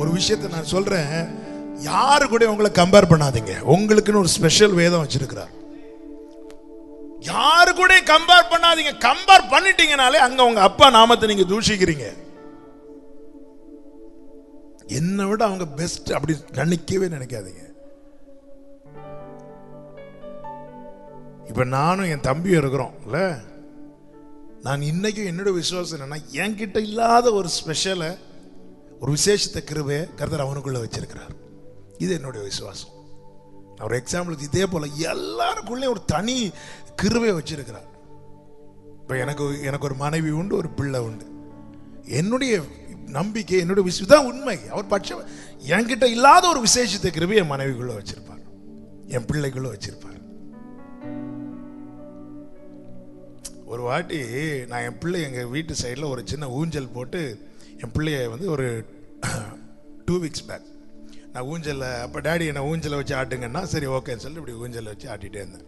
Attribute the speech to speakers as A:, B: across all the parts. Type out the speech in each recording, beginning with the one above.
A: ஒரு விஷயத்தை நான் சொல்றேன். யாரு கூட உங்களை கம்பேர் பண்ணாதீங்க. உங்களுக்குன்னு ஒரு ஸ்பெஷல் வேதம் வச்சிருக்கிறார். யாரு கூட கம்பேர் பண்ணாதீங்க. கம்பேர் பண்ணிட்டீங்கனாலே அங்க உங்க அப்பா நாமத்தை நீங்க தூஷிக்கிறீங்க. என்னை விட அவங்க பெஸ்ட் அப்படி நினைக்கவே நினைக்காதீங்க. இப்ப நானும் என் தம்பியும் இருக்கிறோம் இல்ல? நான் இன்னைக்கும் என்னோட விசுவாசம் என்னன்னா என்கிட்ட இல்லாத ஒரு ஸ்பெஷலை ஒரு விசேஷத்தை கிருபையை கர்த்தர் அவனுக்குள்ளே வச்சிருக்கிறார். இது என்னுடைய விசுவாசம். அவர் எக்ஸாம்பிளுக்கு இதே போல் எல்லாருக்குள்ளேயும் ஒரு தனி கிருவையை வச்சிருக்கிறார். இப்போ எனக்கு எனக்கு ஒரு மனைவி உண்டு ஒரு பிள்ளை உண்டு. என்னுடைய நம்பிக்கை என்னுடைய விசு தான் உண்மை. அவர் பட்சம் என்கிட்ட இல்லாத ஒரு விசேஷத்தை கிருபை என் மனைவிக்குள்ள வச்சிருப்பார். என் பிள்ளைக்குள்ள வச்சிருப்பார். ஒரு வாட்டி நான் என் பிள்ளை எங்கள் வீட்டு சைடில் ஒரு சின்ன ஊஞ்சல் போட்டு என் பிள்ளைய வந்து ஒரு டூ வீக்ஸ் பேக் நான் ஊஞ்சலில் அப்போ டேடி என்னை ஊஞ்சலை வச்சு ஆட்டுங்கன்னா சரி ஓகேன்னு சொல்லி இப்படி ஊஞ்சலை வச்சு ஆட்டிகிட்டே இருந்தேன்.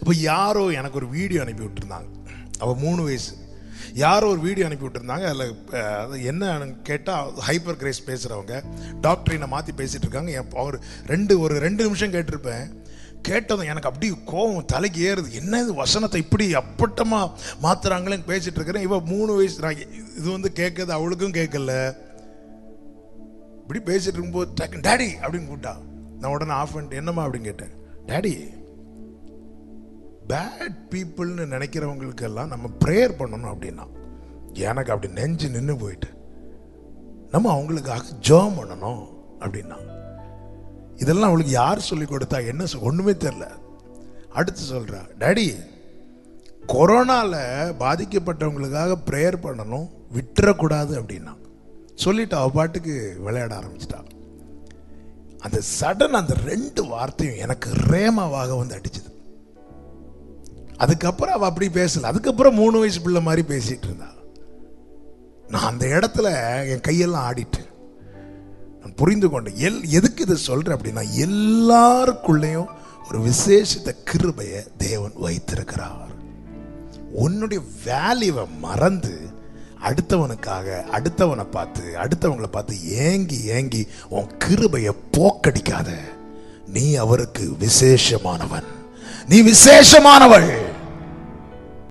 A: அப்போ யாரோ எனக்கு ஒரு வீடியோ அனுப்பி விட்டுருந்தாங்க. அவள் மூணு வயசு. யாரோ ஒரு வீடியோ அனுப்பி விட்டுருந்தாங்க. அதில் என்ன கேட்டால் ஹைப்பர் கிரேஸ் பேசுகிறவங்க டாக்டர் என்னை மாற்றி பேசிகிட்டு இருக்காங்க. என் அவர் ரெண்டு ஒரு ரெண்டு நிமிஷம் கேட்டிருப்பேன். கேட்டதும் எனக்கு அப்படி கோவம் தலைக்கு ஏறுது. என்ன இது வசனத்தை இப்படி அப்பட்டமாக மாற்றுறாங்களேன்னு பேசிகிட்டு இருக்கிறேன். இப்போ மூணு வயசு நான் இது வந்து கேட்குறது அவளுக்கும் கேட்கல. இப்படி பேசிட்டு இருக்கும்போது டக்கு டேடி அப்படின்னு கூப்பிட்டா நான் உடனே ஆஃப் பண்ணிட்டு என்னம்மா? அப்படின்னு கேட்டேன். டேடி பேட் பீப்புள்னு நினைக்கிறவங்களுக்கெல்லாம் நம்ம ப்ரேயர் பண்ணணும் அப்படின்னா எனக்கு அப்படி நெஞ்சு நின்று போயிட்டு நம்ம அவங்களுக்காக ஜோம் பண்ணணும் அப்படின்னா இதெல்லாம் அவளுக்கு யார் சொல்லி கொடுத்தா என்ன சொ- தெரில அடுத்து சொல்கிறா டாடி கொரோனாவில் பாதிக்கப்பட்டவங்களுக்காக ப்ரேயர் பண்ணணும் விட்டுறக்கூடாது அப்படின்னா சொல்லிட்டு அவள் பாட்டுக்கு விளையாட ஆரம்பிச்சிட்டாள் அந்த சடன் அந்த ரெண்டு வார்த்தையும் எனக்கு ரேமாவாக வந்து அடிச்சது. அதுக்கப்புறம் அவள் அப்படி பேசல. அதுக்கப்புறம் மூணு வயசு பிள்ளை மாதிரி பேசிகிட்டு இருந்தாள் நான் அந்த இடத்துல என் கையெல்லாம் ஆடிட்டு நான் புரிந்து கொண்டேன். எல் எதுக்கு இதை சொல்கிறேன் அப்படின்னா எல்லாருக்குள்ளேயும் ஒரு விசேஷித்த கிருபையை தேவன் வைத்திருக்கிறார். உன்னுடைய வேல்யூவை மறந்து அடுத்தவனுக்காக அடுத்தவனை பார்த்து அடுத்தவங்களை பார்த்து ஏங்கி ஏங்கி உன் கிருபையை போக்கடிக்காத. நீ அவருக்கு விசேஷமானவன். நீ விசேஷமானவள்.